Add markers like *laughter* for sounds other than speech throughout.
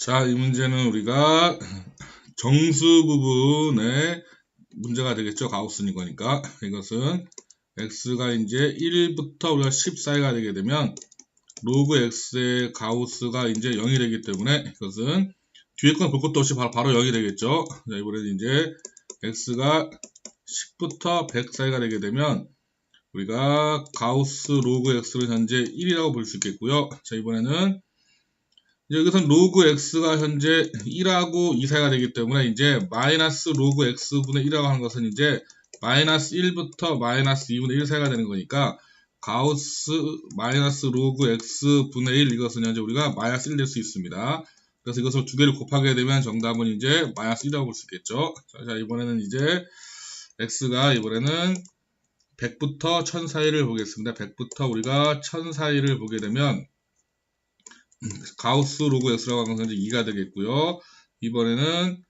자, 이 문제는 우리가 정수 부분의 문제가 되겠죠. 가우스니 거니까. 이것은 x가 이제 1부터 우리가 10 사이가 되게 되면 로그 x의 가우스가 이제 0이 되기 때문에 이것은 뒤에 건 볼 것도 없이 바로, 바로 0이 되겠죠. 자, 이번에는 이제 x가 10부터 100 사이가 되게 되면 우리가 가우스 로그 x를 현재 1이라고 볼 수 있겠고요. 자, 이번에는 여기선 로그 x가 현재 1하고 2 사이가 되기 때문에 이제 마이너스 로그 x분의 1이라고 하는 것은 이제 마이너스 1부터 마이너스 2분의 1 사이가 되는 거니까 가우스 마이너스 로그 x분의 1 이것은 현재 우리가 마이너스 1 될 수 있습니다. 그래서 이것을 두 개를 곱하게 되면 정답은 이제 마이너스 1이라고 볼 수 있겠죠. 자, 이번에는 이제 x가 이번에는 100부터 1000 사이를 보겠습니다. 100부터 우리가 1000 사이를 보게 되면 가우스 로그 x라고 것은 현재 2가 되겠고요. 이번에는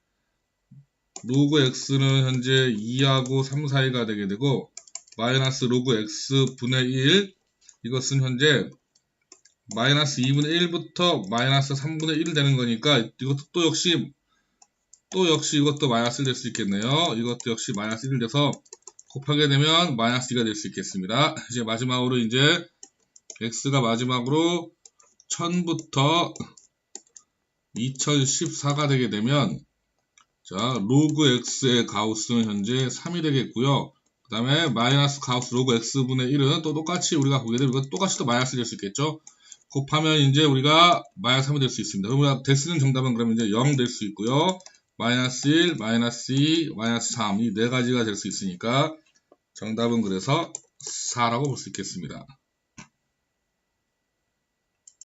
로그 x는 현재 2하고 3 사이가 되게 되고 마이너스 로그 x 분의 1 이것은 현재 마이너스 2분의 1부터 마이너스 3분의 1 되는 거니까 이것도 또 역시 또 역시 이것도 마이너스 1 될 수 있겠네요. 이것도 역시 마이너스 1 돼서 곱하게 되면 마이너스 2가 될 수 있겠습니다. *laughs* 이제 마지막으로 이제 x가 마지막으로 1000부터 2014가 되게 되면 자 로그 x의 가우스는 현재 3이 되겠고요. 그 다음에 마이너스 가우스 로그 x분의 1은 또 똑같이 우리가 보게 되면 똑같이 또 마이너스 될 수 있겠죠. 곱하면 이제 우리가 마이너스 3이 될 수 있습니다. 그러면 대쓰는 정답은 그러면 이제 0 될 수 있고요. 마이너스 1, 마이너스 2, 마이너스 3 이 네 가지가 될 수 있으니까 정답은 그래서 4라고 볼 수 있겠습니다.